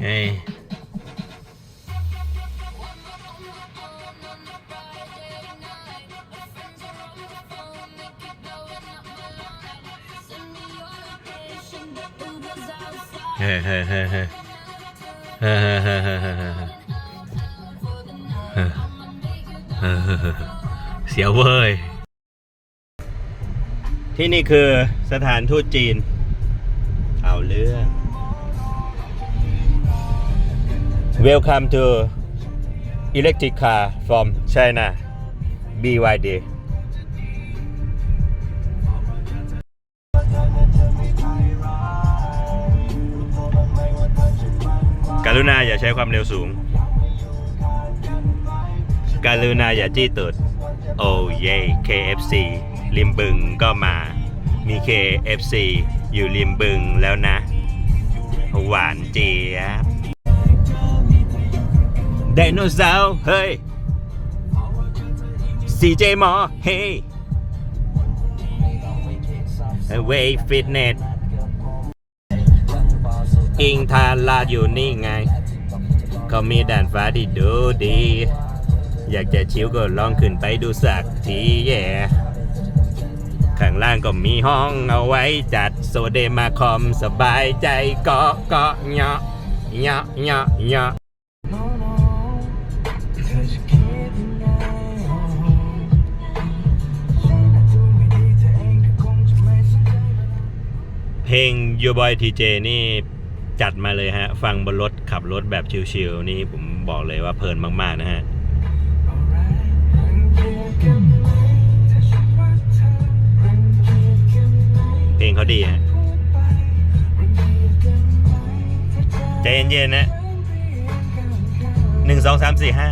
เฮ้ยเฮ้ยเฮ้ยเฮ้ยเฮ้ยเฮ้ยเฮ้ยเฮ้ยเฮ้ยเฮ้ยเฮ้ยเฮ้ยเฮ้ยเฮ้ยเฮ้ยเสียวเว้ย ที่นี่คือสถานทูตจีน เอาเรื่อง Welcome to electric car from China BYD กรุณาอย่าใช้ความเร็วสูง กรุณาอย่าจี้ตูดโอ้เย่ KFC ริมบึงก็มา มี KFC อยู่ริมบึงแล้วนะ หวานเจี๊ยบ ไดโนเสาร์เฮ้ย CJ หมอเฮ้ยเวฟิตเนสอิงทานลาอยู่นี่ไง เขามีด่านฟ้าที่ดูดี อยากจะชิวก็ลองขึ้นไปดูสักทีแย่ข้างล่างก็มีห้องเอาไว้จัดโซเดมาคอมสบายใจเกาะเกาะเงาะเงาะเงาะเงาะ เพลง You Boy TJ นี่จัดมาเลยฮะ ฟังบนรถขับรถแบบชิลๆ นี่ผมบอกเลยว่าเพลินมาก ๆ นะฮะเพลงเขาดีฮะใจเย็นๆนะหนึ่งสองสามสี่ห้า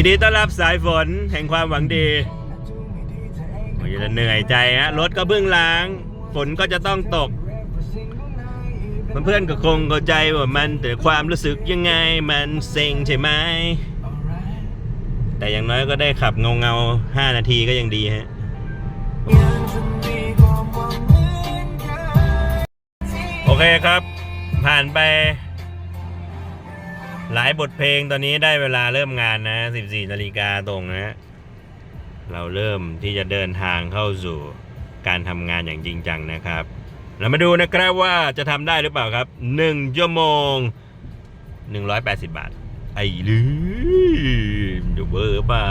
ยินดีต้อนรับสายฝนแห่งความหวังดีโอ้ยจะเหนื่อยใจฮะรถก็เบื้องล้าง ฝนก็จะต้องตกเพื่อนก็คงเข้าใจว่ามันแต่ความรู้สึกยังไงมันเซ็งใช่ไหมแต่อย่างน้อยก็ได้ขับเงาเงาห้านาทีก็ยังดีฮะโอเคครับ ผ่านไป หลายบทเพลงตอนนี้ได้เวลาเริ่มงานนะ 14นาฬิกาตรงนะ เราเริ่มที่จะเดินทางเข้าสู่การทำงานอย่างจริงจังนะครับ เรามาดูนะครับว่าจะทำได้หรือเปล่าครับ1ชั่วโมง 180 บาท ไอ้ลืมดูเบอร์เปล่า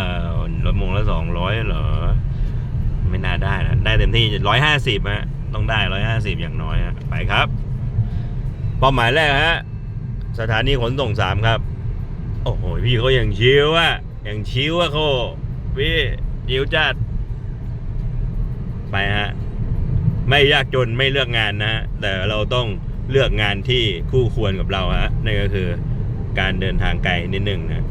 รถโมงละ 200 เหรอ ไม่น่าได้นะ ได้เต็มที่ 150ฮะต้องได้ 150 อย่างน้อยฮะไปครับเป้าหมายแรกฮะ สถานีขนส่งสามครับ โอ้โห พี่เขาอย่างชิวอะอย่างชิวอะโคพี่ชิวจัด ไปฮะ ไม่ยากจนไม่เลือกงานนะฮะ แต่เราต้องเลือกงานที่คู่ควรกับเราฮะนั่นก็คือการเดินทางไกลนิดหนึ่งนะ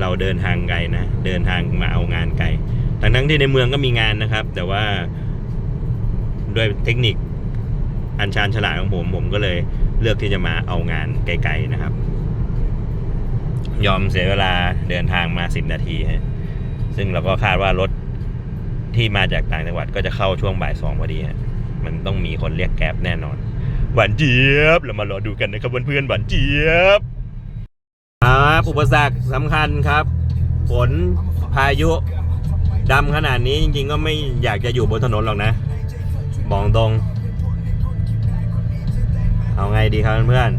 เราเดินทางไกลนะ เดินทางมาเอางานไกล ทั้งทั้งที่ในเมืองก็มีงานนะครับ แต่ว่าด้วยเทคนิคอันชาญฉลาดของผม ผมก็เลย เลือกที่จะมาเอางานไกลๆนะครับ ยอมเสียเวลาเดินทางมาสิบนาทีฮะซึ่งเราก็คาดว่ารถที่มาจากต่างจังหวัดก็จะเข้าช่วงบ่ายสองพอดีฮะมันต้องมีคนเรียกแก๊บแน่นอน หวานเจี๊ยบเรามารอดูกันนะครับเพื่อนๆหวานเจี๊ยบครับอุปสรรคสำคัญครับฝนพายุดำขนาดนี้จริงๆก็ไม่อยากจะอยู่บนถนนหรอกนะบอกตรง เอาไงดีครับเพื่อน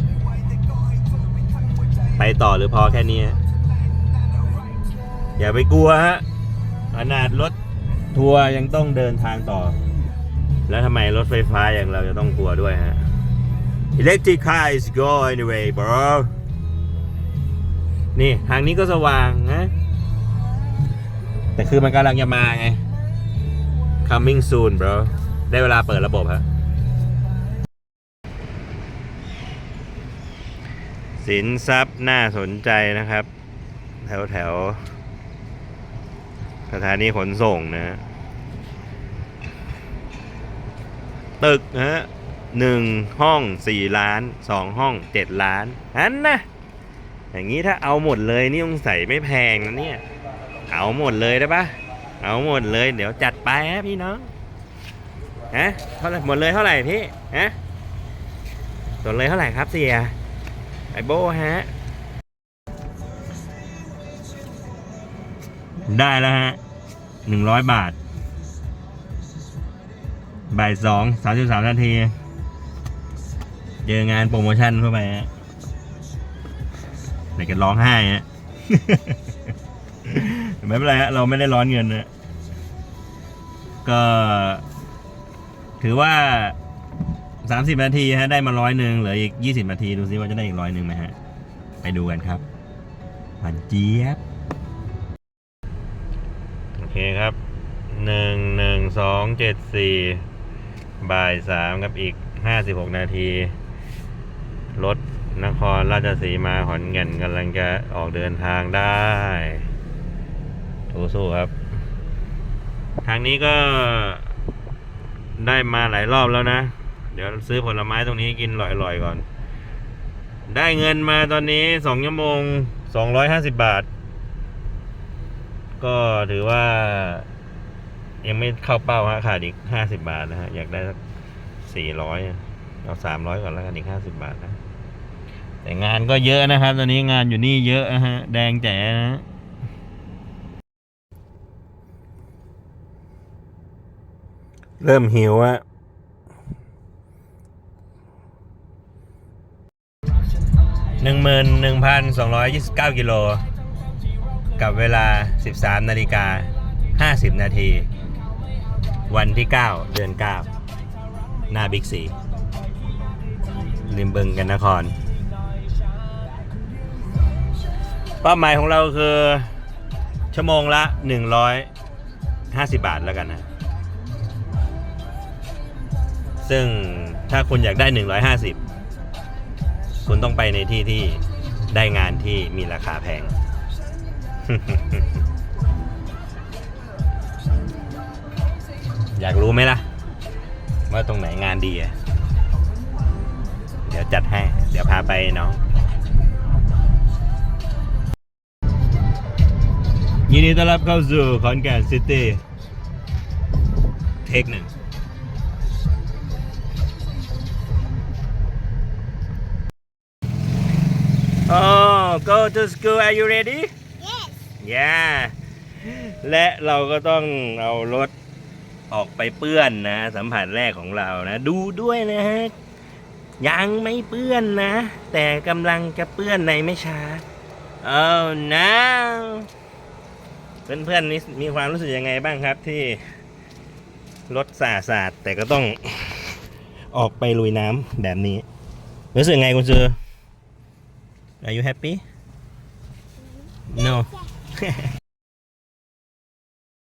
ๆไปต่อหรือพอแค่นี้ อย่าไปกลัวฮะขนาดรถทัวร์ยังต้องเดินทางต่อ แล้วทำไมรถไฟฟ้าอย่างเราจะต้องกลัวด้วยฮะ Electric car is go anyway bro นี่ทางนี้ก็สว่างนะ แต่คือมันกำลังจะมาไง coming soon bro ได้เวลาเปิดระบบฮะ สินทรัพย์น่าสนใจนะครับ แถวแถวสถานีขนส่งนะ ตึกนะฮะหนึ่งห้องสี่ล้านสองห้องเจ็ดล้านอันนะอย่างนี้ถ้าเอาหมดเลยนี่ต้องใส่ไม่แพงนะเนี่ย เอาหมดเลยได้ปะเอาหมดเลย เดี๋ยวจัดไปฮะพี่น้องฮะเท่าไหร่หมดเลยเท่าไหร่พี่ฮะหมดเลยเท่าไหร่ครับเสีย โบฮะ ได้แล้วฮะหนึ่งร้อยบาท บ่ายสองสามสิบสามนาที เจองานโปรโมชั่นเข้าไปฮะเด็กจะร้องไห้ฮะไม่เป็นไรฮะเราไม่ได้ร้อนเงินนะก็ ถือว่า สามสิบนาทีฮะได้มาร้อยหนึ่งเหลืออีกยี่สิบนาทีดูซิว่าจะได้อีกร้อยหนึ่งไหมฮะ ไปดูกันครับหวานเจี๊ยบ โอเคครับหนึ่งหนึ่งสองเจ็ดสี่บ่ายสามกับอีกห้าสิบหกนาที รถนครราชสีมาขอนแก่นกำลังจะออกเดินทางได้ถูสู้ครับ ทางนี้ก็ได้มาหลายรอบแล้วนะ เดี๋ยวซื้อผลไม้ตรงนี้กินอร่อยๆก่อน ได้เงินมาตอนนี้สองชั่วโมงสองร้อยห้าสิบบาท ก็ถือว่า ยังไม่เข้าเป้าฮะขาดอีกห้าสิบาทนะฮะ อยากได้สักสี่ร้อยเอาสามร้อยก่อนแล้วกันอีกห้าสิบาทนะ แต่งานก็เยอะนะครับ ตอนนี้งานอยู่นี่เยอะนะฮะ แดงแจ๋นะฮะเริ่มหิวอะ หนึ่งหมื่นหนึ่งพันสองร้อยยี่สิบเก้ากิโล กับเวลา 13 นาฬิกา 50 นาที วันที่ 9 เดือน 9 หน้าบิ๊กซีริมบึงกันนคร เป้าหมายของเราคือ ชั่วโมงละ 150 บาทแล้วกันนะ ซึ่งถ้าคุณอยากได้ 150 คุณต้องไปในที่ที่ได้งานที่มีราคาแพง อยากรู้ไหมล่ะ ว่าตรงไหนงานดีอะเดี๋ยวจัดให้ เดี๋ยวพาไปน้อง ยินดีต้อนรับเข้าสู่ขอนแกนซิตี้เทคหนึ่ง Oh go to school are you ready Yes. yeah และเราก็ต้องเอารถออกไปเปื้อนนะ สัมผัสแรกของเรานะ ดูด้วยนะฮะยังไม่เปื้อนนะ แต่กำลังจะเปื้อนในไม่ช้า Oh no เพื่อนๆนี่มีความรู้สึกยังไงบ้างครับที่รถสาสาดแต่ก็ต้องออกไปลุยน้ำแบบนี้ รู้สึกไงคุณซื้อ Are you happy? No.